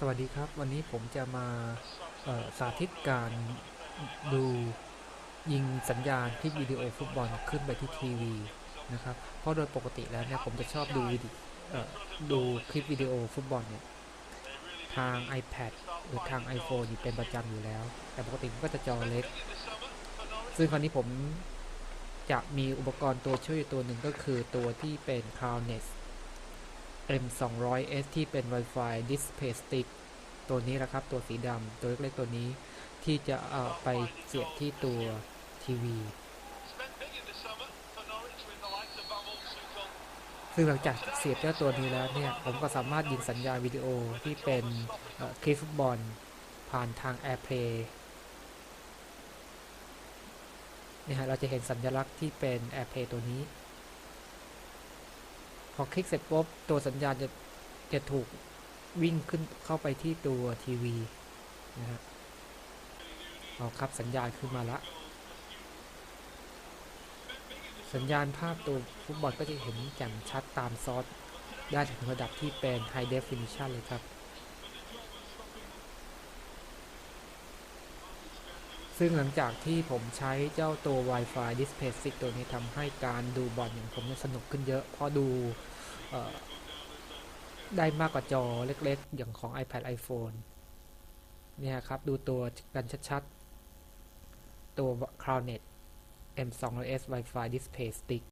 สวัสดีครับ วันนี้ผมจะมาสาธิตการดูยิงสัญญาณคลิปวิดีโอฟุตบอลขึ้นไปที่ทีวีนะครับ เพราะโดยปกติแล้วเนี่ยผมจะชอบดูวิดีดูคลิปวิดีโอฟุตบอลเนี่ยทาง iPad หรือทาง iPhone อยู่เป็นประจำอยู่แล้ว แต่ปกติผมก็จะจอเล็ก ซึ่งคราวนี้ผมจะมีอุปกรณ์ตัวช่วยตัวหนึ่งก็คือตัวที่เป็น CloudNet M200S ที่เป็น Wi-Fi Display Stick ตัวนี้แหละครับ ตัวสีดำตัวเล็กๆตัวนี้ที่จะเอาไปเสียบที่ตัวทีวี ซึ่งหลังจากเสียบเจ้าตัวนี้แล้วเนี่ย ผมก็สามารถยิงสัญญาณวิดีโอที่เป็นคลิปฟุตบอล ผ่านทาง AirPlay เนี่ยฮะเราจะเห็นสัญลักษณ์ที่เป็น AirPlay ตัวนี้ พอคลิกเสร็จปุ๊บตัวสัญญาณจะจะถูกวิ่งขึ้นเข้าไปที่ตัวทีวีนะฮะเอาครับสัญญาณขึ้นมาละสัญญาณภาพตัวฟุตบอลก็จะเห็นแจ่มชัดตามซอสได้ถึงระดับที่เป็น High Definition เลยครับ ซึ่งหลังจากที่ผมใช้เจ้าตัว Wi-Fi Display Stick ตัวนี้ทำให้การดูบอลอย่างผมสนุกขึ้นเยอะ เพราะดูได้มากกว่าจอเล็กๆ อย่างของ iPad iPhone เนี่ยครับ ดูตัวกันชัดๆ ตัว CloudNet M20s Wi-Fi Display Stick